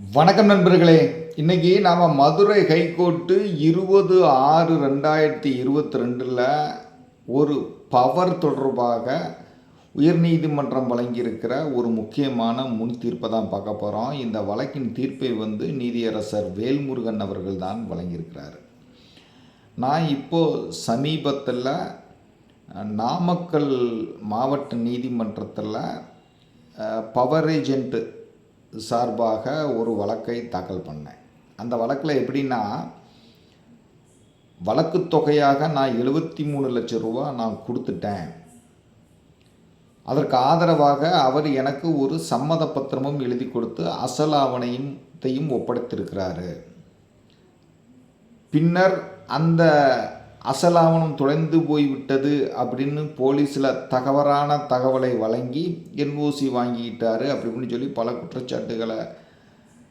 வணக்கம் நண்பர்களே. இன்னைக்கு நாம் மதுரை ஹைகோர்ட்டு இருபது ஆறு ரெண்டாயிரத்தி இருபத்தி ரெண்டில் ஒரு பவர் தொடர்பாக உயர்நீதிமன்றம் வழங்கியிருக்கிற ஒரு முக்கியமான முன் தீர்ப்பை தான் பார்க்க போகிறோம் இந்த வழக்கின் தீர்ப்பை வந்து நீதியரசர் வேல்முருகன் அவர்கள் தான் வழங்கியிருக்கிறார். நான் இப்போது சமீபத்தில் நாமக்கல் மாவட்ட நீதிமன்றத்தில் பவர் ஏஜென்ட்டு சார்பாக ஒரு வழக்கை தாக்கல் பண்ணேன். அந்த வழக்கில் எப்படின்னா வழக்கு தொகையாக நான் எழுபத்தி மூணு லட்சம் ரூபா நான் கொடுத்துட்டேன். அதற்கு ஆதரவாக அவர் எனக்கு ஒரு சம்மத பத்திரமும் எழுதி கொடுத்து அசல் ஆவணையத்தையும் ஒப்படைத்திருக்கிறாரு. பின்னர் அந்த அசலாவணம் தொலைந்து போய்விட்டது அப்படின்னு போலீஸில் தகவலான தகவலை வழங்கி என்ஓசி வாங்கிக்கிட்டாரு அப்படி இப்படின்னு சொல்லி பல குற்றச்சாட்டுகளை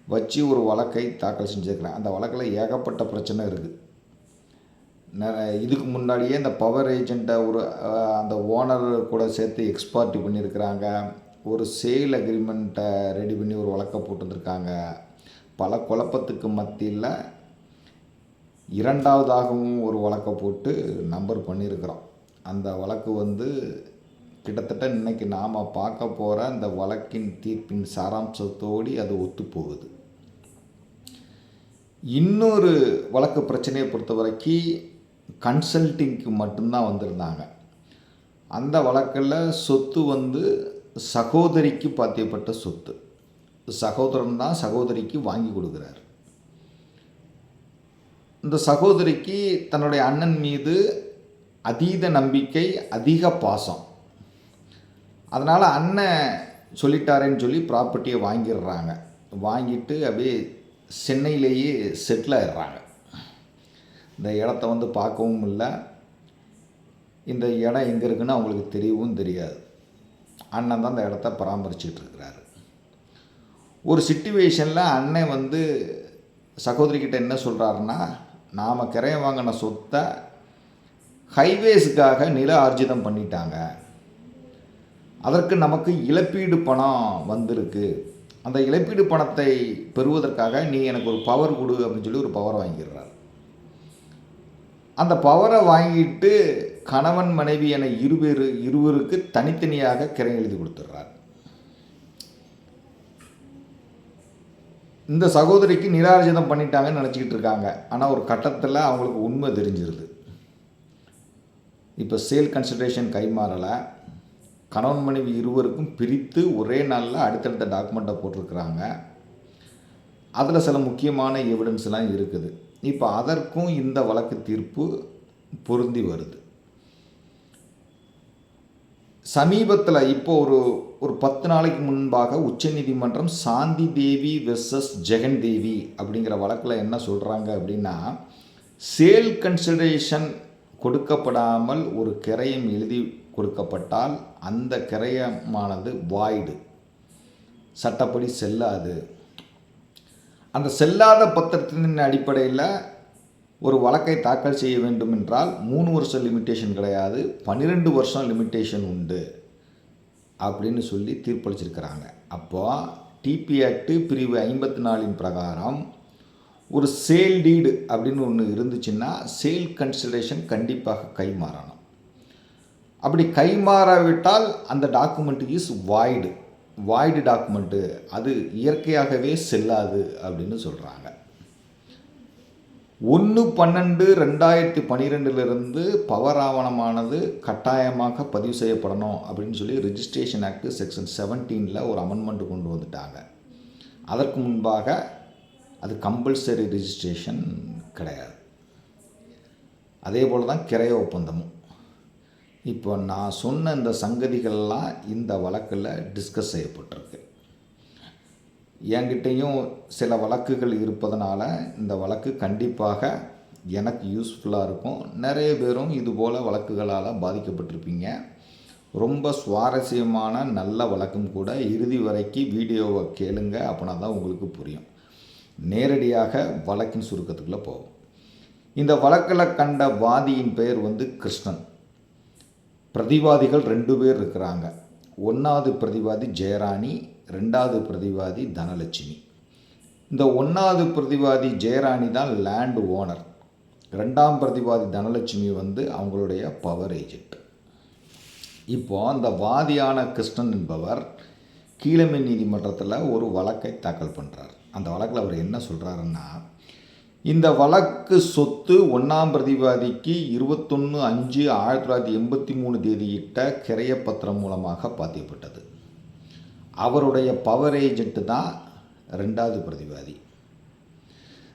வச்சு ஒரு வழக்கை தாக்கல் செஞ்சுருக்கிறேன் அந்த வழக்கில் ஏகப்பட்ட பிரச்சனை இருக்குது இதுக்கு முன்னாடியே இந்த பவர் ஏஜெண்ட்டை ஒரு அந்த ஓனர் கூட சேர்த்து எக்ஸ்பார்ட்டி பண்ணியிருக்கிறாங்க. ஒரு சேல் அக்ரிமெண்ட்டை ரெடி பண்ணி ஒரு வழக்கை போட்டுருந்துருக்காங்க. பல குழப்பத்துக்கு மத்தியில் இரண்டாவதாகவும் ஒரு வழக்கை போட்டு நம்பர் பண்ணியிருக்கிறோம். அந்த வழக்கு வந்து கிட்டத்தட்ட இன்றைக்கி நாம் பார்க்க போகிற அந்த வழக்கின் தீர்ப்பின் சாராம்சத்தோடு அது ஒத்துப்போகுது. இன்னொரு வழக்கு பிரச்சனையை பொறுத்த வரைக்கும் கன்சல்டிங்க்கு மட்டும்தான் வந்திருந்தாங்க. அந்த வழக்கில் சொத்து வந்து சகோதரிக்கு பாத்தியப்பட்ட சொத்து. சகோதரன் தான் சகோதரிக்கு வாங்கி கொடுக்குறாரு. இந்த சகோதரிக்கு தன்னுடைய அண்ணன் மீது அதீத நம்பிக்கை அதிக பாசம். அதனால் அண்ணன் சொல்லிட்டாரேன்னு சொல்லி ப்ராப்பர்ட்டியை வாங்கிடுறாங்க. வாங்கிட்டு அப்படியே சென்னையிலேயே செட்டில் ஆயிடுறாங்க. இந்த இடத்த வந்து பார்க்கவும் இல்லை. இந்த இடம் எங்கே இருக்குன்னு அவங்களுக்கு தெரியவும் தெரியாது. அண்ணன் தான் அந்த இடத்த பராமரிச்சுட்டு இருக்கிறாரு. ஒரு சுச்சுவேஷனில் அண்ணன் வந்து சகோதரிக்கிட்ட என்ன சொல்கிறாருன்னா நாம் கிரையம் வாங்கின சொத்தை ஹைவேஸுக்காக நில ஆர்ஜிதம் பண்ணிட்டாங்க. அதற்கு நமக்கு இழப்பீடு பணம் வந்திருக்கு. அந்த இழப்பீடு பணத்தை பெறுவதற்காக நீ எனக்கு ஒரு பவர் கொடு அப்படின்னு சொல்லி ஒரு பவர் வாங்கிடுறார். அந்த பவரை வாங்கிட்டு கணவன் மனைவி என இருவேறு இருவருக்கு தனித்தனியாக கிரை எழுதி கொடுத்துட்றார். இந்த சகோதரிக்கு நிரார்ஜிதம் பண்ணிட்டாங்கன்னு நினச்சிக்கிட்டு இருக்காங்க. ஆனால் ஒரு கட்டத்தில் அவங்களுக்கு உண்மை தெரிஞ்சிருது. இப்போ சேல் கன்சிடரேஷன் கைமாறலை. கணவன் மனைவி இருவருக்கும் பிரித்து ஒரே நாளில் அடுத்தடுத்த டாக்குமெண்ட்டை போட்டிருக்கிறாங்க. அதில் சில முக்கியமான எவிடன்ஸ்லாம் இருக்குது. இப்போ அதற்கும் இந்த வழக்கு தீர்ப்பு பொருந்தி வருது. சமீபத்தில் இப்போ ஒரு ஒரு பத்து நாளைக்கு முன்பாக உச்சநீதிமன்றம் சாந்தி தேவி வெர்சஸ் ஜெகன் தேவி அப்படிங்கிற வழக்கில் என்ன சொல்கிறாங்க அப்படின்னா சேல் கன்சிடரேஷன் கொடுக்கப்படாமல் ஒரு கிரயம் எழுதி கொடுக்கப்பட்டால் அந்த கிரயமானது வாய்டு சட்டப்படி செல்லாது. அந்த செல்லாத பத்திரத்தின் அடிப்படையில் ஒரு வழக்கை தாக்கல் செய்ய வேண்டும் என்றால் மூணு வருஷம் லிமிட்டேஷன் கிடையாது பன்னிரெண்டு வருஷம் லிமிட்டேஷன் உண்டு. அப்படின்னு சொல்லி தீர்ப்பளிச்சிருக்கிறாங்க. அப்போது டிபி ஆக்டு பிரிவு ஐம்பத்தி நாலின் பிரகாரம் ஒரு சேல் டீடு அப்படின்னு ஒன்று இருந்துச்சுன்னா சேல் கன்சிடரேஷன் கண்டிப்பாக கைமாறணும். அப்படி கைமாறாவிட்டால் அந்த document is void void document அது இயற்கையாகவே செல்லாது அப்படின்னு சொல்கிறாங்க ஒன்று பன்னெண்டு ரெண்டாயிரத்தி பன்னிரெண்டிலிருந்து பவர் ஆவணமானது கட்டாயமாக பதிவு செய்யப்படணும் அப்படின்னு சொல்லி ரிஜிஸ்ட்ரேஷன் ஆக்ட் செக்ஷன் செவன்டீனில் ஒரு அமெண்ட்மெண்ட் கொண்டு வந்துட்டாங்க. அதற்கு முன்பாக அது கம்பல்சரி ரிஜிஸ்ட்ரேஷன் கிடையாது. அதே போல் தான் கிரைய ஒப்பந்தமும். இப்போ நான் சொன்ன இந்த சங்கதிகள்லாம் இந்த வழக்கில் டிஸ்கஸ் செய்யப்பட்டிருக்கு. என்கிட்டையும் சில வழக்குகள் இருப்பதனால இந்த வழக்கு கண்டிப்பாக எனக்கு யூஸ்ஃபுல்லாக இருக்கும். நிறைய பேரும் இதுபோல் வழக்குகளால் பாதிக்கப்பட்டிருப்பீங்க. ரொம்ப சுவாரஸ்யமான நல்ல வழக்கும் கூட இறுதி வரைக்கும் வீடியோவை கேளுங்க அப்படின்னா தான் உங்களுக்கு புரியும். நேரடியாக வழக்கின் சுருக்கத்துக்குள்ளே போகும் இந்த வழக்கில் கண்ட வாதியின் பெயர் வந்து கிருஷ்ணன். பிரதிவாதிகள் ரெண்டு பேர் இருக்கிறாங்க. ஒன்றாவது பிரதிவாதி ஜெயராணி ரெண்டாவது பிரதிவாதி தனலட்சுமி. இந்த ஒன்றாவது பிரதிவாதி ஜெயராணி தான் லேண்ட் ஓனர் ரெண்டாம் பிரதிவாதி தனலட்சுமி வந்து அவங்களுடைய பவர் ஏஜென்ட் இப்போ அந்த வாதியான கிருஷ்ணன் என்பவர் கீழமை நீதிமன்றத்தில் ஒரு வழக்கை தாக்கல் பண்ணுறார் அந்த வழக்கில் அவர் என்ன சொல்கிறாருன்னா இந்த வழக்கு சொத்து ஒன்றாம் பிரதிவாதிக்கு இருபத்தொன்று அஞ்சு ஆயிரத்தி தொள்ளாயிரத்தி எண்பத்தி மூணு தேதியிட்ட கிரையப்பத்திரம் மூலமாக பாத்தியப்பட்டது. அவருடைய பவர் ஏஜென்ட் தான் ரெண்டாவது பிரதிவாதி.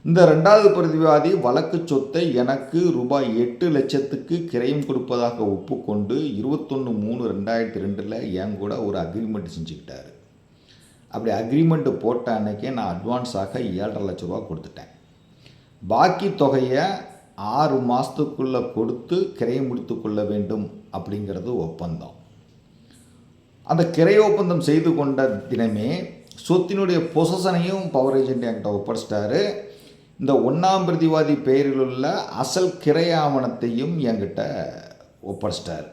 இந்த ரெண்டாவது பிரதிவாதி வழக்கு சொத்தை எனக்கு ரூபாய் எட்டு லட்சத்துக்கு கிரையம் கொடுப்பதாக ஒப்புக்கொண்டு இருபத்தொன்று மூணு ரெண்டாயிரத்தி ரெண்டில் என் கூட ஒரு அக்ரிமெண்ட் செஞ்சுக்கிட்டாரு. அப்படி அக்ரிமெண்ட்டு போட்ட அன்னைக்கே நான் அட்வான்ஸாக ஏழரை லட்ச ரூபா கொடுத்துட்டேன். பாக்கி தொகையை ஆறு மாதத்துக்குள்ளே கொடுத்து கிரையம் முடித்து கொள்ள வேண்டும் அப்படிங்கிறது ஒப்பந்தம். அந்த கிரை ஒப்பந்தம் செய்து கொண்ட தினமே சொத்தினுடைய பொசசனையும் பவர் ஏஜென்ட் என்கிட்ட ஒப்படைச்சிட்டாரு. இந்த ஒன்றாம் பிரதிவாதி பெயரில் உள்ள அசல் கிரை ஆவணத்தையும் என்கிட்ட ஒப்படைச்சிட்டார்.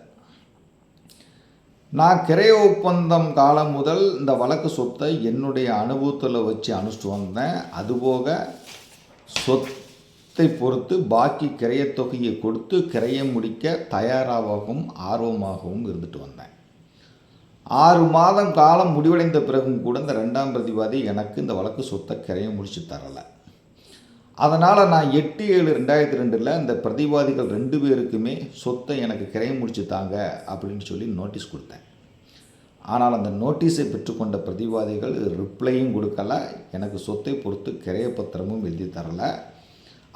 நான் கிரை ஒப்பந்தம் காலம் முதல் இந்த வழக்கு சொத்தை என்னுடைய அனுபவத்தில் வச்சு அனுப்பிச்சிட்டு வந்தேன். அதுபோக சொத்தை பொறுத்து பாக்கி கிரையத் தொகையை கொடுத்து கிரையை முடிக்க தயாராகவும் ஆர்வமாகவும் இருந்துட்டு வந்தேன். ஆறு மாதம் காலம் முடிவடைந்த பிறகும் கூட இந்த ரெண்டாம் பிரதிவாதி எனக்கு இந்த வழக்கு சொத்தை கிரையம் முடிச்சு தரலை. அதனால் நான் எட்டு ஏழு ரெண்டாயிரத்தி ரெண்டில் இந்த பிரதிவாதிகள் ரெண்டு பேருக்குமே சொத்தை எனக்கு கிரையம் முடிச்சு தாங்க அப்படின்னு சொல்லி நோட்டீஸ் கொடுத்தேன். ஆனால் அந்த நோட்டீஸை பெற்றுக்கொண்ட பிரதிவாதிகள் ரிப்ளையும் கொடுக்கல. எனக்கு சொத்தை பொறுத்து கிரையப்பத்திரமும் எழுதி தரலை.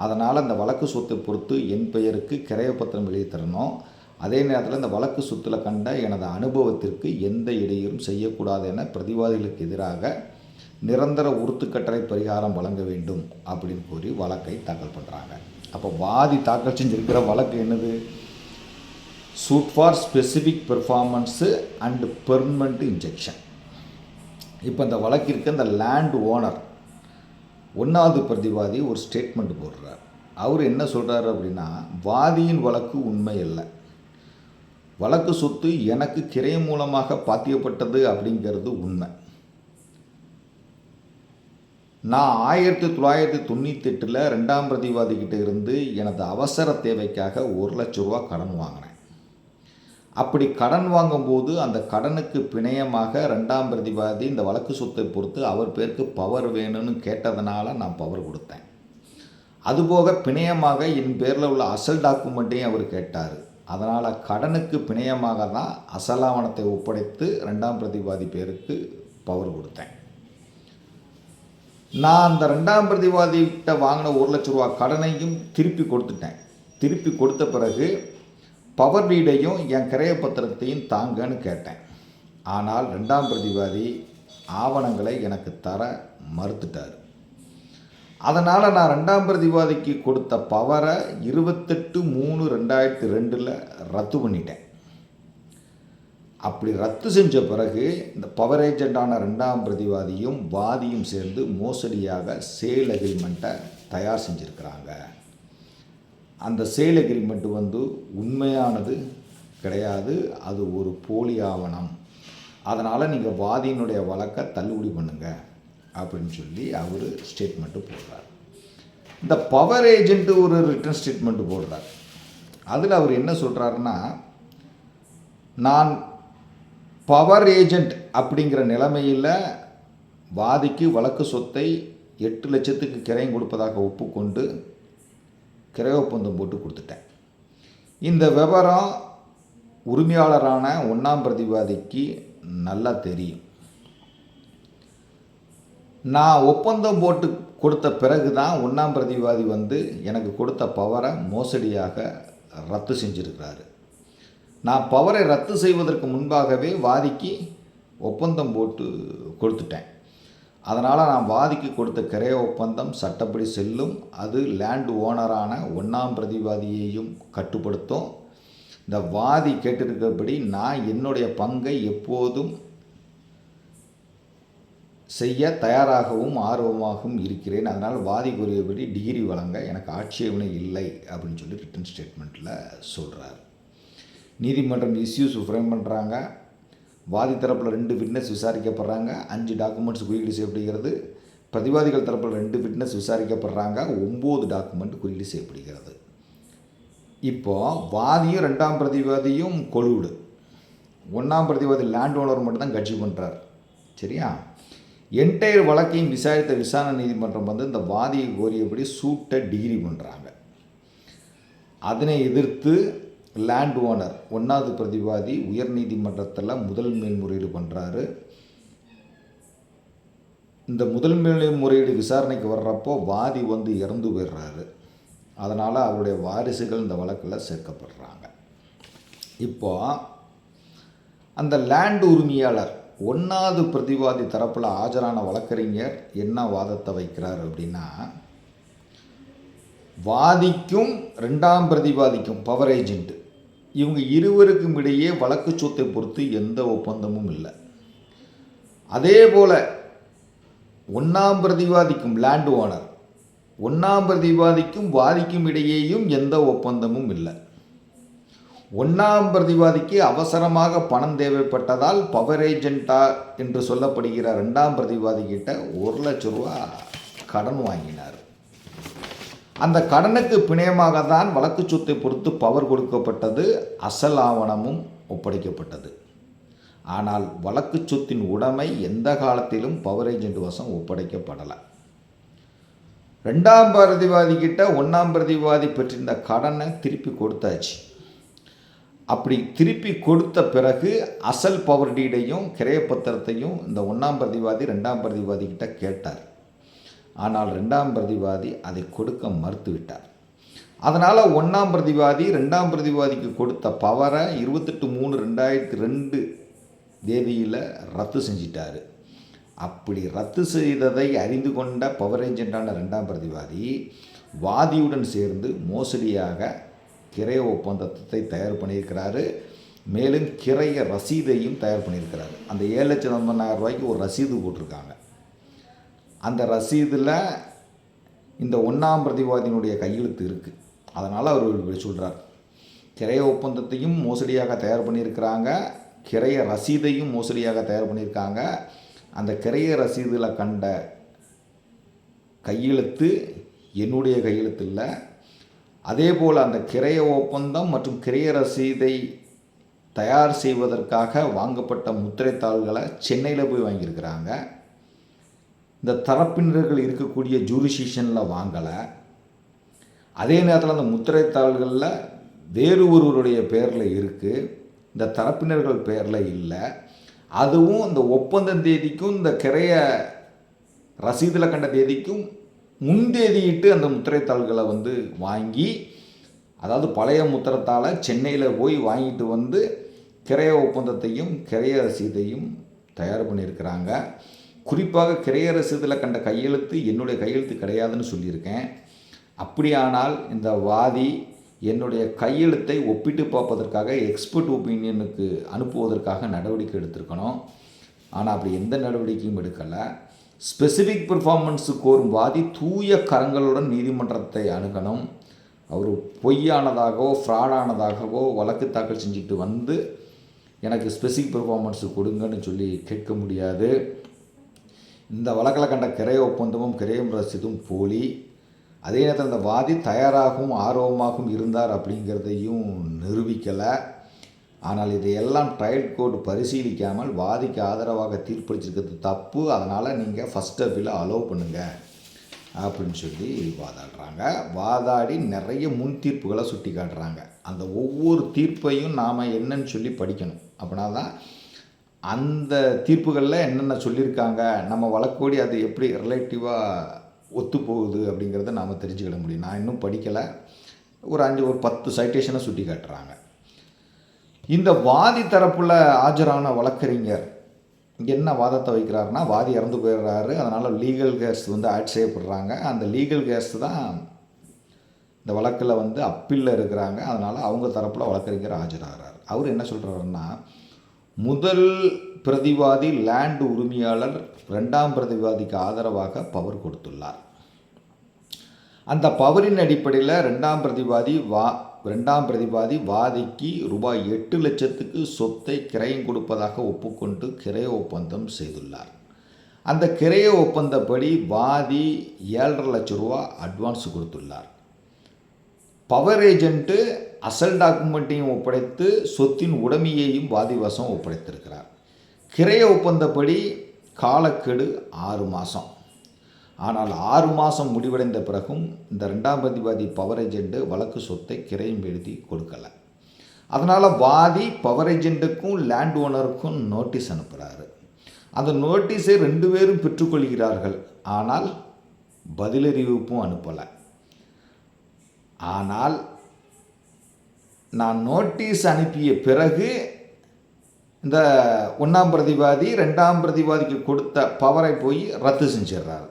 அதனால் அந்த வழக்கு சொத்தை பொறுத்து என் பெயருக்கு கிரையப்பத்திரம் எழுதி தரணும். அதே நேரத்தில் இந்த வழக்கு சொத்தில் கண்ட எனது அனுபவத்திற்கு எந்த இடையூறும் செய்யக்கூடாது என பிரதிவாதிகளுக்கு எதிராக நிரந்தர உறுத்துக்கட்டளை பரிகாரம் வழங்க வேண்டும் அப்படின்னு கூறி வழக்கை தாக்கல் பண்ணுறாங்க அப்போ வாதி தாக்கல் செஞ்சிருக்கிற வழக்கு என்னது? Suit for specific performance and permanent injection இப்போ இந்த வழக்கிற்கு இந்த லேண்ட் ஓனர் ஒன்றாவது பிரதிவாதி ஒரு ஸ்டேட்மெண்ட் போடுறார். அவர் என்ன சொல்கிறாரு அப்படின்னா வாதியின் வழக்கு உண்மை இல்லை வழக்கு சொத்து எனக்கு கிரை மூலமாக பாத்தியப்பட்டது அப்படிங்கிறது உண்மை. நான் ஆயிரத்தி தொள்ளாயிரத்தி தொண்ணூற்றி எட்டில் ரெண்டாம் பிரதிவாதிக்கிட்ட இருந்து எனது அவசர தேவைக்காக ஒரு லட்ச ரூபா கடன் வாங்கினேன். அப்படி கடன் வாங்கும்போது அந்த கடனுக்கு பிணையமாக ரெண்டாம் பிரதிவாதி இந்த வழக்கு சொத்தை பொறுத்து அவர் பேருக்கு பவர் வேணும்னு கேட்டதுனால நான் பவர் கொடுத்தேன். அதுபோக பிணையமாக என் பேரில் உள்ள அசல் டாக்குமெண்ட்டையும் அவர் கேட்டார். அதனால் கடனுக்கு பிணையமாக தான் அசலாவணத்தை ஒப்படைத்து ரெண்டாம் பிரதிவாதி பேருக்கு பவர் கொடுத்தேன். நான் அந்த ரெண்டாம் பிரதிவாதிகிட்ட வாங்கின ஒரு லட்ச ரூபா கடனையும் திருப்பி கொடுத்துட்டேன். திருப்பி கொடுத்த பிறகு பவர் வீடையும் என் கிரைய பத்திரத்தையும் தாங்கன்னு கேட்டேன். ஆனால் ரெண்டாம் பிரதிவாதி ஆவணங்களை எனக்கு தர மறுத்துட்டார். அதனால் நான் ரெண்டாம் பிரதிவாதிக்கு கொடுத்த பவரை இருபத்தெட்டு மூணு ரெண்டாயிரத்தி ரெண்டில் ரத்து பண்ணிட்டேன். அப்படி ரத்து செஞ்ச பிறகு இந்த பவர் ஏஜெண்டான ரெண்டாம் பிரதிவாதியும் வாதியும் சேர்ந்து மோசடியாக சேல் அக்ரிமெண்ட்டை தயார் செஞ்சுருக்கிறாங்க. அந்த சேல் அக்ரிமெண்ட் வந்து உண்மையானது கிடையாது அது ஒரு போலி ஆவணம். அதனால் நீங்கள் வாதியினுடைய வழக்கை தள்ளுபடி பண்ணுங்கள் அப்படின்னு சொல்லி அவர் ஸ்டேட்மெண்ட்டு போடுறார். இந்த பவர் ஏஜென்ட்டு ஒரு ரிட்டர்ன் ஸ்டேட்மெண்ட்டு போடுறார். அதில் அவர் என்ன சொல்கிறாருன்னா நான் பவர் ஏஜெண்ட் அப்படிங்கிற நிலைமையில் வாதிக்கு வழக்கு சொத்தை எட்டு லட்சத்துக்கு கிரையம் கொடுப்பதாக ஒப்புக்கொண்டு கிரைய ஒப்பந்தம் போட்டு கொடுத்துட்டேன். இந்த விவரம் உரிமையாளரான ஒன்றாம் பிரதிவாதிக்கு நல்லா தெரியும். நான் ஒப்பந்தம் போட்டு கொடுத்த பிறகு தான் ஒன்றாம் பிரதிவாதி வந்து எனக்கு கொடுத்த பவரை மோசடியாக ரத்து செஞ்சுருக்கிறாரு. நான் பவரை ரத்து செய்வதற்கு முன்பாகவே வாதிக்கு ஒப்பந்தம் போட்டு கொடுத்துட்டேன். அதனால் நான் வாதிக்கு கொடுத்த கிரைய ஒப்பந்தம் சட்டப்படி செல்லும். அது லேண்ட் ஓனரான ஒன்றாம் பிரதிவாதியையும் கட்டுப்படுத்தும். இந்த வாதி கேட்டிருக்கிறபடி நான் என்னுடைய பங்கை எப்போதும் செய்ய தயாராகவும் ஆர்வமாகவும் இருக்கிறேன். அதனால் வாதி கூறியபடி டிகிரி வழங்க எனக்கு ஆட்சேபனை இல்லை அப்படின்னு சொல்லி ரிட்டன் ஸ்டேட்மெண்ட்டில் சொல்கிறார் நீதிமன்றம் இஸ்யூஸ் ஃப்ரேம் பண்ணுறாங்க வாதி தரப்பில் ரெண்டு விட்னஸ் விசாரிக்கப்படுறாங்க. அஞ்சு டாக்குமெண்ட்ஸ் குறியீடு செய்யப்படுகிறது. பிரதிவாதிகள் தரப்பில் ரெண்டு விட்னஸ் விசாரிக்கப்படுறாங்க. ஒம்பது டாக்குமெண்ட் குறியீடு செய்யப்படுகிறது. இப்போ வாதியும் ரெண்டாம் பிரதிவாதியும் கொழுவுடு. ஒன்றாம் பிரதிவாதி லேண்ட் ஓனர் மட்டும்தான் கட்சி பண்ணுறார் சரியா? என்டையர் வழக்கையும் விசாரித்த விசாரணை நீதிமன்றம் வந்து இந்த வாதியை கோரியபடி சூட்டை டிகிரி பண்ணுறாங்க அதனை எதிர்த்து லேண்ட் ஓனர் ஒன்றாவது பிரதிவாதி உயர்நீதிமன்றத்தில் முதல் மேல்முறையீடு பண்ணுறாரு இந்த முதல் மேல்முறையீடு விசாரணைக்கு வர்றப்போ வாதி வந்து இறந்து போயிடுறாரு. அதனால் அவருடைய வாரிசுகள் இந்த வழக்கில் சேர்க்கப்படுறாங்க. இப்போ அந்த லேண்ட் உரிமையாளர் ஒன்றாவது பிரதிவாதி தரப்பில் ஆஜரான வழக்கறிஞர் என்ன வாதத்தை வைக்கிறார் அப்படின்னா வாதிக்கும் ரெண்டாம் பிரதிவாதிக்கும் பவர் ஏஜென்ட்டு இவங்க இருவருக்கும் இடையே வழக்கு சொத்தை பொறுத்து எந்த ஒப்பந்தமும் இல்லை. அதே போல் ஒன்றாம் பிரதிவாதிக்கும் லேண்ட் ஓனர் ஒன்றாம் பிரதிவாதிக்கும் வாதிக்கும் இடையேயும் எந்த ஒப்பந்தமும் இல்லை. ஒன்றாம் பிரதிவாதிக்கு அவசரமாக பணம் தேவைப்பட்டதால் பவர் ஏஜென்ட்டா என்று சொல்லப்படுகிற ரெண்டாம் பிரதிவாதி கிட்ட ஒரு லட்ச ரூபா கடன் வாங்கினார். அந்த கடனுக்கு பிணையமாக தான் வழக்கு சொத்தை பொறுத்து பவர் கொடுக்கப்பட்டது அசல் ஆவணமும் ஒப்படைக்கப்பட்டது. ஆனால் வழக்கு சொத்தின் உடைமை எந்த காலத்திலும் பவர் ஏஜென்ட் வசம் ஒப்படைக்கப்படலை. ரெண்டாம் பிரதிவாதி கிட்ட ஒன்றாம் பிரதிவாதி பெற்றிருந்த கடனை திருப்பி கொடுத்தாச்சு. அப்படி திருப்பி கொடுத்த பிறகு அசல் பவர் டீடையும் கிரையப்பத்திரத்தையும் இந்த ஒன்றாம் பிரதிவாதி ரெண்டாம் பிரதிவாதி கிட்ட கேட்டார். ஆனால் ரெண்டாம் பிரதிவாதி அதை கொடுக்க மறுத்துவிட்டார். அதனால் ஒன்றாம் பிரதிவாதி ரெண்டாம் பிரதிவாதிக்கு கொடுத்த பவரை இருபத்தெட்டு மூணு ரெண்டாயிரத்தி ரெண்டு தேதியில் ரத்து செஞ்சிட்டாரு. அப்படி ரத்து செய்ததை அறிந்து கொண்ட பவர் ஏஜென்ட்டான ரெண்டாம் பிரதிவாதி வாதியுடன் சேர்ந்து மோசடியாக கிரைய ஒப்பந்தத்தை தயார் பண்ணியிருக்கிறாரு. மேலும் கிரைய ரசீதையும் தயார் பண்ணியிருக்கிறாரு. அந்த ஏழு லட்சம் ஐம்பதாயிரம் ரூபாய்க்கு ஒரு ரசீது போட்டிருக்காங்க. அந்த ரசீதில் இந்த ஒன்றாம் பிரதிவாதியினுடைய கையெழுத்து இருக்குது அதனால் அவர் இப்படி சொல்கிறார் கிரைய ஒப்பந்தத்தையும் மோசடியாக தயார் பண்ணியிருக்கிறாங்க. கிரைய ரசீதையும் மோசடியாக தயார் பண்ணியிருக்காங்க. அந்த கிரைய ரசீதில் கண்ட கையெழுத்து என்னுடைய கையெழுத்து இல்லை. அதே போல் அந்த கிரைய ஒப்பந்தம் மற்றும் கிரைய ரசீதை தயார் செய்வதற்காக வாங்கப்பட்ட முத்திரைத்தாள்களை சென்னையில் போய் வாங்கியிருக்கிறாங்க. இந்த தரப்பினர்கள் இருக்கக்கூடிய ஜூரிசிஷனில் வாங்கலை. அதே நேரத்தில் அந்த முத்திரைத்தாள்களில் வேறு ஒருவருடைய பேரில் இருக்குது இந்த தரப்பினர்கள் பேரில் இல்லை. அதுவும் அந்த ஒப்பந்த தேதிக்கும் இந்த கிரைய ரசீதில் கண்ட தேதிக்கும் முன்தேதியிட்டு அந்த முத்திரைத்தாள்களை வந்து வாங்கி அதாவது பழைய முத்திரத்தால் சென்னையில் போய் வாங்கிட்டு வந்து கிரைய ஒப்பந்தத்தையும் கிரைய ரசீதையும் தயார் பண்ணியிருக்கிறாங்க. குறிப்பாக கிரைய ரசீதில் கண்ட கையெழுத்து என்னுடைய கையெழுத்து கிடையாதுன்னு சொல்லியிருக்கேன். அப்படியானால் இந்த வாதி என்னுடைய கையெழுத்தை ஒப்பிட்டு பார்ப்பதற்காக எக்ஸ்பர்ட் ஒப்பீனியனுக்கு அனுப்புவதற்காக நடவடிக்கை எடுத்திருக்கணும். ஆனால் அப்படி எந்த நடவடிக்கையும் எடுக்கலை. ஸ்பெசிஃபிக் பெர்ஃபார்மன்ஸு கோரும் வாதி தூய கரங்களுடன் நீதிமன்றத்தை அணுகணும். அவர் பொய்யானதாகவோ ஃப்ராடானதாகவோ வழக்கு தாக்கல் செஞ்சுட்டு வந்து எனக்கு ஸ்பெசிஃபிக் பெர்ஃபார்மன்ஸு கொடுங்கன்னு சொல்லி கேட்க முடியாது. இந்த வழக்கில் கண்ட கிரைய ஒப்பந்தமும் கிரையம் ரசீதும் போலி. அதே நேரத்தில் அந்த வாதி தயாராகவும் ஆர்வமாகவும் இருந்தார் அப்படிங்கிறதையும் நிரூபிக்கலை. ஆனால் இதையெல்லாம் ட்ரையல் கோர்ட் பரிசீலிக்காமல் வாதிக்கு ஆதரவாக தீர்ப்பளிச்சிருக்கிறது தப்பு. அதனால் நீங்கள் ஃபஸ்ட் அப்பீல் அலோவ் பண்ணுங்கள் அப்படின்னு சொல்லி வாதாடுறாங்க. வாதாடி நிறைய முன் தீர்ப்புகளை சுட்டி காட்டுறாங்க. அந்த ஒவ்வொரு தீர்ப்பையும் நாம் என்னன்னு சொல்லி படிக்கணும். அப்படின்னா தான் அந்த தீர்ப்புகளில் என்னென்ன சொல்லியிருக்காங்க நம்ம வழக்கோடி அது எப்படி ரிலேட்டிவாக ஒத்து போகுது அப்படிங்கிறத நாம் தெரிஞ்சுக்கிட முடியும். நான் இன்னும் படிக்கலை. ஒரு அஞ்சு ஒரு பத்து சைட்டேஷனை சுட்டி காட்டுறாங்க. இந்த வாதி தரப்பில் ஆஜரான வழக்கறிஞர் என்ன வாதத்தை வைக்கிறாருன்னா வாதி இறந்து போயிடுறாரு. அதனால் லீகல் கேர்ஸ் வந்து ஆட் செய்யப்படுறாங்க. அந்த லீகல் கேர்ஸ் தான் இந்த வழக்கில் வந்து அப்பீலில் இருக்கிறாங்க. அதனால் அவங்க தரப்பில் வழக்கறிஞர் ஆஜராகிறார். அவர் என்ன சொல்கிறாருன்னா முதல் பிரதிவாதி லேண்ட் உரிமையாளர் ரெண்டாம் பிரதிவாதிக்கு ஆதரவாக பவர் கொடுத்துள்ளார். அந்த பவரின் அடிப்படையில் ரெண்டாம் பிரதிவாதி வா ரெண்டாம் பிரதிவாதி வாதிக்கு ரூபாய் எட்டு லட்சத்துக்கு சொத்தை கிரயம் கொடுப்பதாக ஒப்புக்கொண்டு கிரைய ஒப்பந்தம் செய்துள்ளார். அந்த கிரைய ஒப்பந்தப்படி வாதி ஏழரை லட்ச ரூபா அட்வான்ஸ் கொடுத்துள்ளார். பவர் ஏஜென்ட்டு அசல் டாக்குமெண்ட்டையும் ஒப்படைத்து சொத்தின் உடைமையையும் வாதிவாசம் ஒப்படைத்திருக்கிறார். கிரைய ஒப்பந்தப்படி காலக்கெடு ஆறு மாதம் ஆனால் ஆறு மாதம் முடிவடைந்த பிறகும் இந்த ரெண்டாம் பிரதிவாதி பவர் ஏஜெண்ட்டு வழக்கு சொத்தை கிரையும் எழுதி கொடுக்கலை. அதனால் வாதி பவர் ஏஜெண்ட்டுக்கும் லேண்ட் ஓனருக்கும் நோட்டீஸ் அனுப்புகிறாரு அந்த நோட்டீஸை ரெண்டு பேரும் பெற்றுக்கொள்கிறார்கள். ஆனால் பதிலறிவிப்பும் அனுப்பலை. ஆனால் நான் நோட்டீஸ் அனுப்பிய பிறகு இந்த ஒன்றாம் பிரதிவாதி ரெண்டாம் பிரதிவாதிக்கு கொடுத்த பவரை போய் ரத்து செஞ்சிடுறாரு.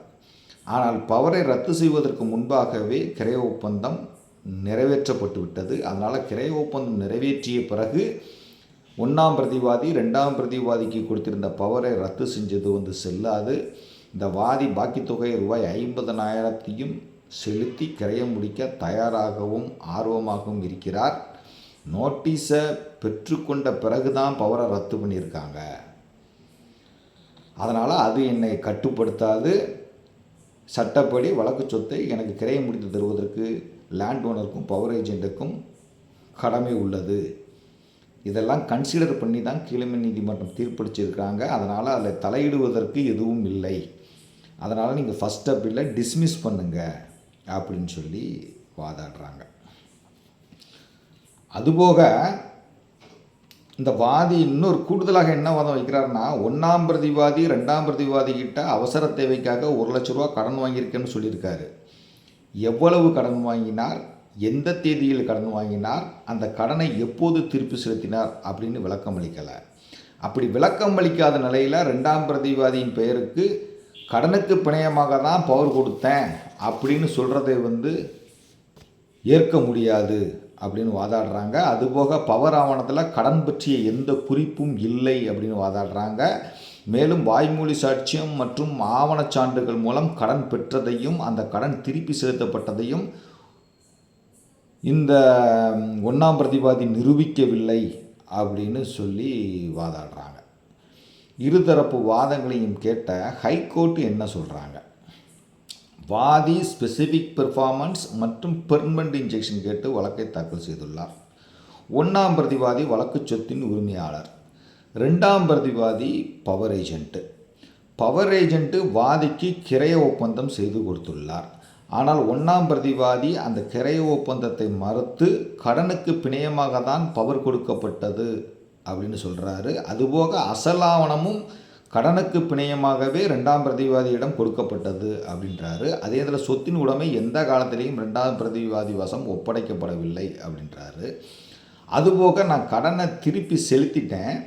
ஆனால் பவரை ரத்து செய்வதற்கு முன்பாகவே கிரைய ஒப்பந்தம் நிறைவேற்றப்பட்டு விட்டது அதனால் கிரய ஒப்பந்தம் நிறைவேற்றிய பிறகு ஒன்றாம் பிரதிவாதி ரெண்டாம் பிரதிவாதிக்கு கொடுத்திருந்த பவரை ரத்து செஞ்சது வந்து செல்லாது. இந்த வாதி பாக்கி தொகை ரூபாய் ஐம்பதனாயிரத்தையும் செலுத்தி கிரையம் முடிக்க தயாராகவும் ஆர்வமாகவும் இருக்கிறார். நோட்டீஸை பெற்றுக்கொண்ட பிறகு தான் பவரை ரத்து பண்ணியிருக்காங்க. அதனால் அது என்னை கட்டுப்படுத்தாது. சட்டப்படி வழக்கு சொத்தை எனக்கு கிரைய முடித்து தருவதற்கு லேண்ட் ஓனருக்கும் பவர் ஏஜென்ட்டுக்கும் கடமை உள்ளது. இதெல்லாம் கன்சிடர் பண்ணி தான் கீழமை நீதிமன்றம் தீர்ப்பளிச்சிருக்கிறாங்க. அதனால் அதில் தலையிடுவதற்கு எதுவும் இல்லை. அதனால் நீங்கள் ஃபஸ்ட் அப்பீலில் டிஸ்மிஸ் பண்ணுங்க அப்படின்னு சொல்லி வாதாடுறாங்க. அதுபோக இந்த வாதி இன்னொரு கூடுதலாக என்ன வாதம் வைக்கிறாருன்னா ஒன்றாம் பிரதிவாதி ரெண்டாம் பிரதிவாதி கிட்ட அவசர தேவைக்காக ஒரு லட்ச ரூபா கடன் வாங்கியிருக்கேன்னு சொல்லியிருக்காரு. எவ்வளவு கடன் வாங்கினார்? எந்த தேதியில் கடன் வாங்கினார்? அந்த கடனை எப்போது திருப்பி செலுத்தினார்? அப்படின்னு விளக்கம் அளிக்கலை. அப்படி விளக்கம் அளிக்காத நிலையில் ரெண்டாம் பிரதிவாதியின் பெயருக்கு கடனுக்கு பிணையமாக தான் பவர் கொடுத்தேன் அப்படின்னு சொல்கிறதை வந்து ஏற்க முடியாது. அப்படின்னு வாதாடுறாங்க. அதுபோக பவர் ஆவணத்தில் கடன் பற்றிய எந்த குறிப்பும் இல்லை அப்படின்னு வாதாடுறாங்க. மேலும் வாய்மொழி சாட்சியம் மற்றும் ஆவணச் சான்றுகள் மூலம் கடன் பெற்றதையும் அந்த கடன் திருப்பி செலுத்தப்பட்டதையும் இந்த ஒன்றாம் பிரதிவாதி நிரூபிக்கவில்லை அப்படின்னு சொல்லி வாதாடுறாங்க. இருதரப்பு வாதங்களையும் கேட்ட ஹைகோர்ட் என்ன சொல்கிறாங்க வாதி ஸ்பெசிஃபிக் பெர்ஃபார்மன்ஸ் மற்றும் பெர்மனண்ட் இன்ஜெக்ஷன் கேட்டு வழக்கை தாக்கல் செய்துள்ளார். ஒன்றாம் பிரதிவாதி வழக்கு சொத்தின் உரிமையாளர். ரெண்டாம் பிரதிவாதி பவர் ஏஜென்ட்டு பவர் ஏஜென்ட்டு வாதிக்கு கிரைய ஒப்பந்தம் செய்து கொடுத்துள்ளார். ஆனால் ஒன்றாம் பிரதிவாதி அந்த கிரைய ஒப்பந்தத்தை மறுத்து கடனுக்கு பிணையமாக தான் பவர் கொடுக்கப்பட்டது அப்படின்னு சொல்கிறாரு அதுபோக அசலாவணமும் கடனுக்கு பிணையமாகவே ரெண்டாம் பிரதிவாதியிடம் கொடுக்கப்பட்டது அப்படின்றாரு. அதே இதில் சொத்தின் உடைமை எந்த காலத்திலையும் ரெண்டாம் பிரதிவாதி வசம் ஒப்படைக்கப்படவில்லை அப்படின்றாரு. அதுபோக நான் கடனை திருப்பி செலுத்திட்டேன்.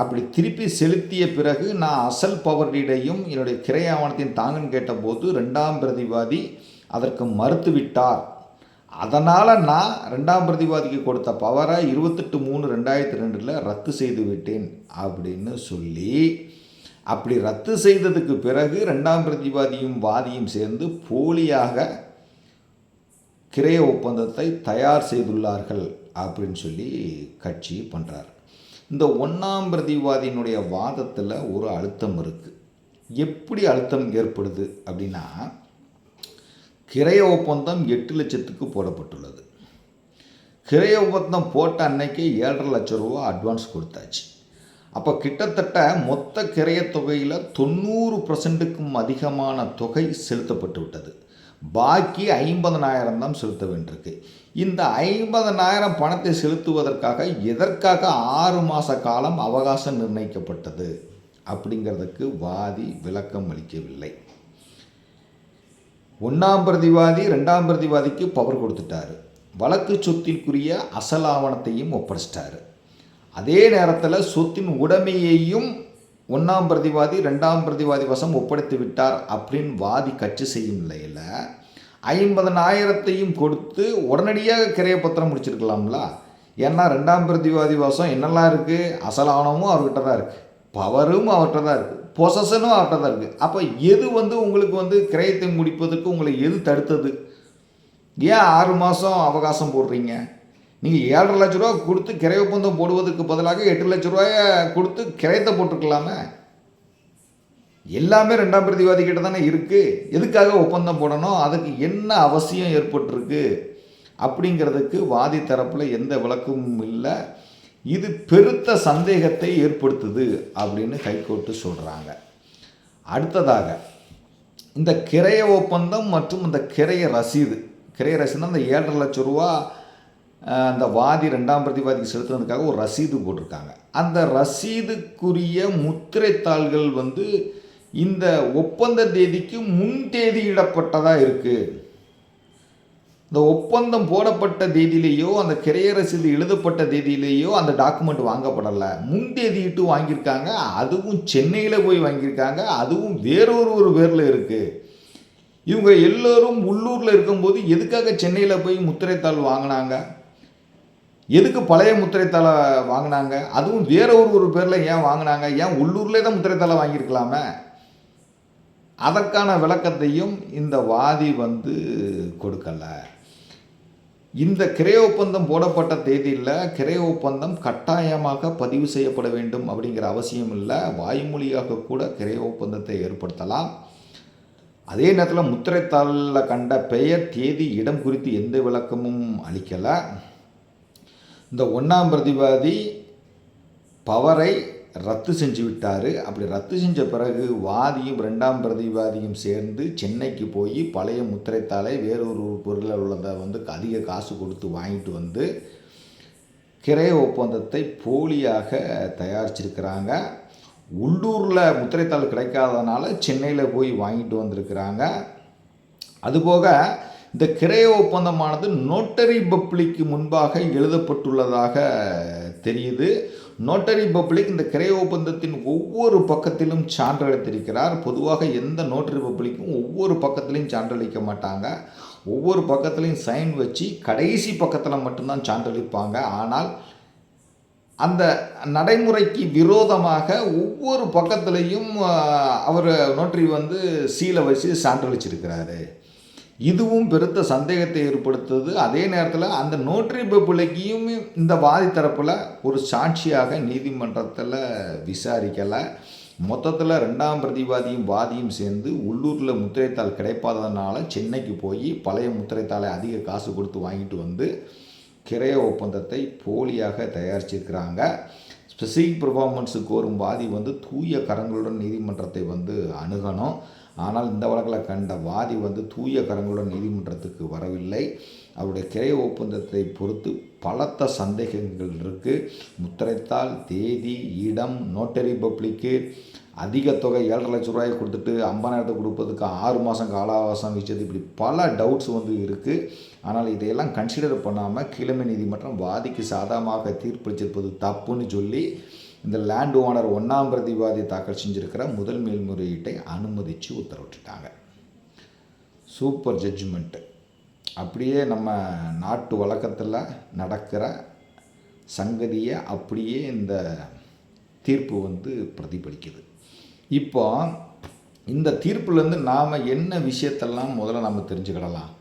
அப்படி திருப்பி செலுத்திய பிறகு நான் அசல் பவர் டீடையும் என்னுடைய கிரை ஆவணத்தின் தாங்கன்னு கேட்டபோது ரெண்டாம் பிரதிவாதி அதற்கு மறுத்துவிட்டார் அதனால் நான் ரெண்டாம் பிரதிவாதிக்கு கொடுத்த பவரை இருபத்தெட்டு மூணு ரெண்டாயிரத்தி ரெண்டில் ரத்து செய்து விட்டேன் அப்படின்னு சொல்லி அப்படி ரத்து செய்ததுக்கு பிறகு ரெண்டாம் பிரதிவாதியும் வாதியும் சேர்ந்து போலியாக கிரைய ஒப்பந்தத்தை தயார் செய்துள்ளார்கள் அப்படின்னு சொல்லி கட்சி பண்ணுறார் இந்த ஒன்றாம் பிரதிவாதியினுடைய வாதத்தில் ஒரு அழுத்தம் இருக்குது எப்படி அழுத்தம் ஏற்படுது அப்படின்னா கிரைய ஒப்பந்தம் எட்டு லட்சத்துக்கு போடப்பட்டுள்ளது. கிரைய ஒப்பந்தம் போட்ட அன்னைக்கு ஏழரை லட்சம் ரூபா அட்வான்ஸ் கொடுத்தாச்சு. அப்போ கிட்டத்தட்ட மொத்த கிரைய தொகையில் தொண்ணூறு பர்சன்ட்டுக்கும் அதிகமான தொகை செலுத்தப்பட்டு விட்டது பாக்கி ஐம்பதனாயிரம் தான் செலுத்த வேண்டியிருக்கு. இந்த ஐம்பதனாயிரம் பணத்தை செலுத்துவதற்காக எதற்காக ஆறு மாத காலம் அவகாசம் நிர்ணயிக்கப்பட்டது? அப்படிங்கிறதுக்கு வாதி விளக்கம் அளிக்கவில்லை. ஒன்றாம் பிரதிவாதி ரெண்டாம் பிரதிவாதிக்கு பவர் கொடுத்துட்டாரு. வழக்கு சொத்திற்குரிய அசல் ஆவணத்தையும் ஒப்படைச்சிட்டாரு. அதே நேரத்தில் சொத்தின் உடைமையையும் ஒன்றாம் பிரதிவாதி ரெண்டாம் பிரதிவாதி வசம் ஒப்படைத்து விட்டார் அப்படின்னு வாதி கட்சி செய்யும் நிலையில் ஐம்பதனாயிரத்தையும் கொடுத்து உடனடியாக கிரையப்பத்திரம் முடிச்சிருக்கலாம்ல? ஏன்னா ரெண்டாம் பிரதிவாதி வசம் என்னெல்லாம் இருக்குது அசலானமும் அவர்கிட்ட தான் இருக்குது பவரும் அவர்கிட்ட தான் இருக்குது பொசஷனும் அவர்கிட்ட தான் இருக்குது அப்போ எது வந்து உங்களுக்கு வந்து கிரயத்தை முடிப்பதற்கு உங்களை எது தடுத்தது? ஏன் ஆறு மாதம் அவகாசம் போடுறீங்க? நீங்கள் ஏழரை லட்ச ரூபா கொடுத்து கிரை ஒப்பந்தம் போடுவதற்கு பதிலாக எட்டு லட்ச ரூபாய கொடுத்து கிரையத்தை போட்டிருக்கலாமே? எல்லாமே ரெண்டாம் பிரதிவாதி கிட்ட தானே இருக்குது எதுக்காக ஒப்பந்தம் போடணும்? அதுக்கு என்ன அவசியம் ஏற்பட்டிருக்கு? அப்படிங்கிறதுக்கு வாதி தரப்பில் எந்த விளக்கமும் இல்லை. இது பெருத்த சந்தேகத்தை ஏற்படுத்துது அப்படின்னு ஹைகோர்ட்டு சொல்கிறாங்க அடுத்ததாக இந்த கிரைய ஒப்பந்தம் மற்றும் இந்த கிரைய ரசீது. கிரைய ரசீதுனா அந்த ஏழரை லட்சம் ரூபா அந்த வாதி ரெண்டாம் பிரதிவாதிக்கு செலுத்துனதுக்காக ஒரு ரசீது போட்டிருக்காங்க. அந்த ரசீதுக்குரிய முத்திரைத்தாள்கள் வந்து இந்த ஒப்பந்த தேதிக்கு முன் தேதியிடப்பட்டதாக இருக்குது இந்த ஒப்பந்தம் போடப்பட்ட தேதியிலேயோ அந்த கிரைய ரசீது எழுதப்பட்ட தேதியிலேயோ அந்த டாக்குமெண்ட் வாங்கப்படலை. முன் தேதியிட்டு வாங்கியிருக்காங்க அதுவும் சென்னையில் போய் வாங்கியிருக்காங்க அதுவும் வேறொரு ஒரு பேரில் இருக்குது இவங்க எல்லோரும் உள்ளூரில் இருக்கும்போது எதுக்காக சென்னையில் போய் முத்திரைத்தாள் வாங்கினாங்க? எதுக்கு பழைய முத்திரைத்தாளை வாங்கினாங்க? அதுவும் வேற ஒரு ஒரு பேரில் ஏன் வாங்கினாங்க? ஏன் உள்ளூர்லேயே தான் முத்திரைத்தாளை வாங்கியிருக்கலாமே? அதற்கான விளக்கத்தையும் இந்த வாதி வந்து கொடுக்கலை. இந்த கிரை ஒப்பந்தம் போடப்பட்ட தேதியில் கிரைய ஒப்பந்தம் கட்டாயமாக பதிவு செய்யப்பட வேண்டும் அப்படிங்கிற அவசியம் இல்லை. வாய்மொழியாக கூட கிரைய ஒப்பந்தத்தை ஏற்படுத்தலாம். அதே நேரத்தில் முத்திரைத்தாளில் கண்ட பெயர் தேதி இடம் குறித்து எந்த விளக்கமும் அளிக்கலை. இந்த ஒன்றாம் பிரதிவாதி பவரை ரத்து செஞ்சு விட்டார். அப்படி ரத்து செஞ்ச பிறகு வாதியும் ரெண்டாம் பிரதிவாதியும் சேர்ந்து சென்னைக்கு போய் பழைய முத்திரைத்தாளை வேறொரு பொருளில் உள்ளதை வந்து அதிக காசு கொடுத்து வாங்கிட்டு வந்து கிரை ஒப்பந்தத்தை போலியாக தயாரிச்சிருக்கிறாங்க. உள்ளூரில் முத்திரைத்தாள் கிடைக்காதனால சென்னையில் போய் வாங்கிட்டு வந்திருக்கிறாங்க. அதுபோக இந்த கிரைய ஒப்பந்தமானது நோட்டரி பப்ளிக்கு முன்பாக எழுதப்பட்டுள்ளதாக தெரியுது. நோட்டரி பப்ளிக் இந்த கிரைய ஒப்பந்தத்தின் ஒவ்வொரு பக்கத்திலும் சான்றளித்திருக்கிறார். பொதுவாக எந்த நோட்டரி பப்ளிக்கும் ஒவ்வொரு பக்கத்திலையும் சான்றளிக்க மாட்டாங்க. ஒவ்வொரு பக்கத்துலையும் சைன் வச்சு கடைசி பக்கத்தில் மட்டும்தான் சான்றளிப்பாங்க. ஆனால் அந்த நடைமுறைக்கு விரோதமாக ஒவ்வொரு பக்கத்துலேயும் அவர் நோட்டரி வந்து சீலை வச்சு சான்றளிச்சிருக்கிறாரு. இதுவும் பெருத்த சந்தேகத்தை ஏற்படுத்துது. அதே நேரத்தில் அந்த நோட்டரி பப்ளிக்கையும் இந்த வாதி தரப்பில் ஒரு சாட்சியாக நீதிமன்றத்தில் விசாரிக்கலை. மொத்தத்தில் ரெண்டாம் பிரதிவாதியும் வாதியும் சேர்ந்து உள்ளூரில் முத்திரைத்தாள் கிடைப்பாததுனால சென்னைக்கு போய் பழைய முத்திரைத்தாளை அதிக காசு கொடுத்து வாங்கிட்டு வந்து கிரைய ஒப்பந்தத்தை போலியாக தயாரிச்சிருக்கிறாங்க. ஸ்பெசிஃபிக் பெர்ஃபார்மன்ஸு கோரும் வாதி வந்து தூய கரங்களுடன் நீதிமன்றத்தை வந்து அணுகணும். ஆனால் இந்த வழக்கில் கண்ட வாதி வந்து தூய கரங்களுடன் நீதிமன்றத்துக்கு வரவில்லை. அவருடைய கிரைய ஒப்பந்தத்தை பொறுத்து பலத்த சந்தேகங்கள் இருக்குது முத்திரைத்தாள் தேதி இடம் நோட்டரி பப்ளிக்கு அதிக தொகை ஏழரை லட்ச ரூபாயை கொடுத்துட்டு ஐம்பதாயிரத்தை கொடுப்பதுக்கு ஆறு மாதம் கால அவகாசம் வச்சது. இப்படி பல டவுட்ஸ் வந்து இருக்குது ஆனால் இதையெல்லாம் கன்சிடர் பண்ணாமல் கிழமை நீதிமன்றம் வாதிக்கு சாதகமாக தீர்ப்பளிச்சிருப்பது தப்புன்னு சொல்லி இந்த லேண்ட் ஓனர் ஒன்றாம் பிரதிவாதி தாக்கல் செஞ்சிருக்கிற முதல் மேல்முறையீட்டை அனுமதித்து உத்தரவிட்டுட்டாங்க. சூப்பர் ஜட்ஜ்மெண்ட்டு அப்படியே நம்ம நாட்டு வழக்கத்தில் நடக்கிற சங்கதியை அப்படியே இந்த தீர்ப்பு வந்து பிரதிபலிக்குது. இப்போ இந்த தீர்ப்புலேருந்து நாம் என்ன விஷயத்தெல்லாம் முதல்ல நம்ம தெரிஞ்சுக்கிடலாம்?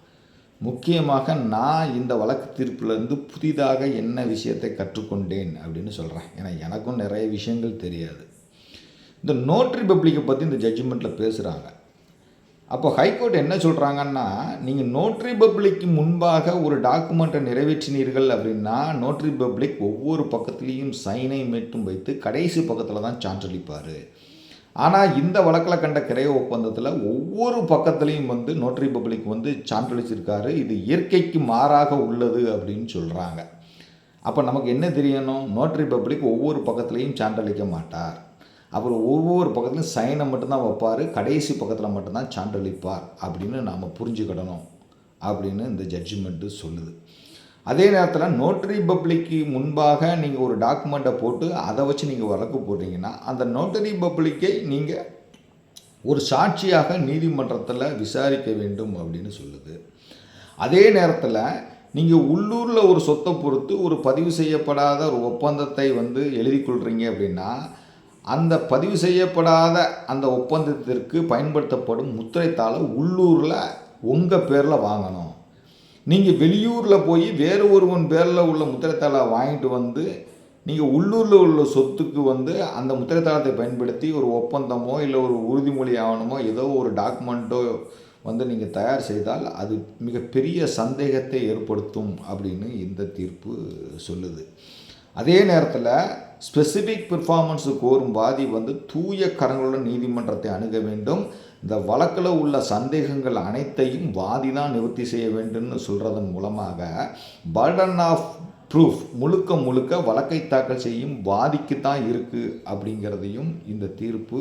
முக்கியமாக நான் இந்த வழக்கு தீர்ப்பிலிருந்து புதிதாக என்ன விஷயத்தை கற்றுக்கொண்டேன் அப்படின்னு சொல்கிறேன் ஏன்னா எனக்கும் நிறைய விஷயங்கள் தெரியாது. இந்த நோட்ரி பப்ளிக்கை பற்றி இந்த ஜட்ஜ்மெண்ட்டில் பேசுகிறாங்க அப்போ ஹைகோர்ட் என்ன சொல்கிறாங்கன்னா நீங்கள் நோட்ரி பப்ளிக்கு முன்பாக ஒரு டாக்குமெண்ட்டை நிறைவேற்றினீர்கள் அப்படின்னா நோட்ரி பப்ளிக் ஒவ்வொரு பக்கத்துலேயும் சைனை மட்டும் வைத்து கடைசி பக்கத்தில் தான் சான்றளிப்பார். ஆனால் இந்த வழக்கில் கண்ட கிரைய ஒப்பந்தத்தில் ஒவ்வொரு பக்கத்துலேயும் வந்து நோட்ரி பப்ளிக் வந்து சான்றளிச்சிருக்காரு. இது இயற்கைக்கு மாறாக உள்ளது அப்படின்னு சொல்கிறாங்க அப்போ நமக்கு என்ன தெரியணும்? நோட்ரி பப்ளிக் ஒவ்வொரு பக்கத்துலேயும் சான்றளிக்க மாட்டார். அவர் ஒவ்வொரு பக்கத்துலையும் சைனை மட்டும்தான் வைப்பார். கடைசி பக்கத்தில் மட்டும்தான் சான்றளிப்பார் அப்படின்னு நாம் புரிஞ்சுக்கிடணும் அப்படின்னு இந்த ஜட்ஜ்மெண்ட்டு சொல்லுது. அதே நேரத்தில் நோட்டரி பப்ளிக்கு முன்பாக நீங்கள் ஒரு டாக்குமெண்ட்டை போட்டு அதை வச்சு நீங்கள் வழக்கு போடுறீங்கன்னா அந்த நோட்டரி பப்ளிக்கை நீங்கள் ஒரு சாட்சியாக நீதிமன்றத்தில் விசாரிக்க வேண்டும் அப்படின்னு சொல்லுது. அதே நேரத்தில் நீங்கள் உள்ளூரில் ஒரு சொத்தை பொறுத்து ஒரு பதிவு செய்யப்படாத ஒரு ஒப்பந்தத்தை வந்து எழுதி கொள்கிறீங்க அப்படின்னா அந்த பதிவு செய்யப்படாத அந்த ஒப்பந்தத்திற்கு பயன்படுத்தப்படும் முத்திரைத்தாளை உள்ளூரில் உங்கள் பேரில் வாங்கணும். நீங்கள் வெளியூரில் போய் வேறு ஒருவன் பேரில் உள்ள முத்திரைத்தாளை வாங்கிட்டு வந்து நீங்கள் உள்ளூரில் உள்ள சொத்துக்கு வந்து அந்த முத்திரைத்தாளத்தை பயன்படுத்தி ஒரு ஒப்பந்தமோ இல்லை ஒரு உறுதிமொழி ஆவணமோ ஏதோ ஒரு டாக்குமெண்ட்டோ வந்து நீங்கள் தயார் செய்தால் அது மிகப்பெரிய சந்தேகத்தை ஏற்படுத்தும் அப்படின்னு இந்த தீர்ப்பு சொல்லுது. அதே நேரத்தில் ஸ்பெசிஃபிக் பெர்ஃபார்மன்ஸு கோரும் பாதி வந்து தூய கரங்களுடன் நீதிமன்றத்தை அணுக வேண்டும். இந்த வழக்கில் உள்ள சந்தேகங்கள் அனைத்தையும் வாதி தான் நிவர்த்தி செய்ய வேண்டும்னு சொல்கிறதன் மூலமாக பர்டன் ஆஃப் ப்ரூஃப் முழுக்க முழுக்க வழக்கை தாக்கல் செய்யும் வாதிக்கு தான் இருக்குது அப்படிங்கிறதையும் இந்த தீர்ப்பு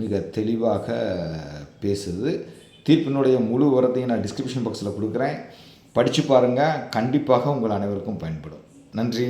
மிக தெளிவாக பேசுது. தீர்ப்பினுடைய முழு விவரத்தையும் நான் டிஸ்கிரிப்ஷன் பாக்ஸில் கொடுக்குறேன். படித்து பாருங்கள் கண்டிப்பாக உங்கள் அனைவருக்கும் பயன்படும். நன்றி.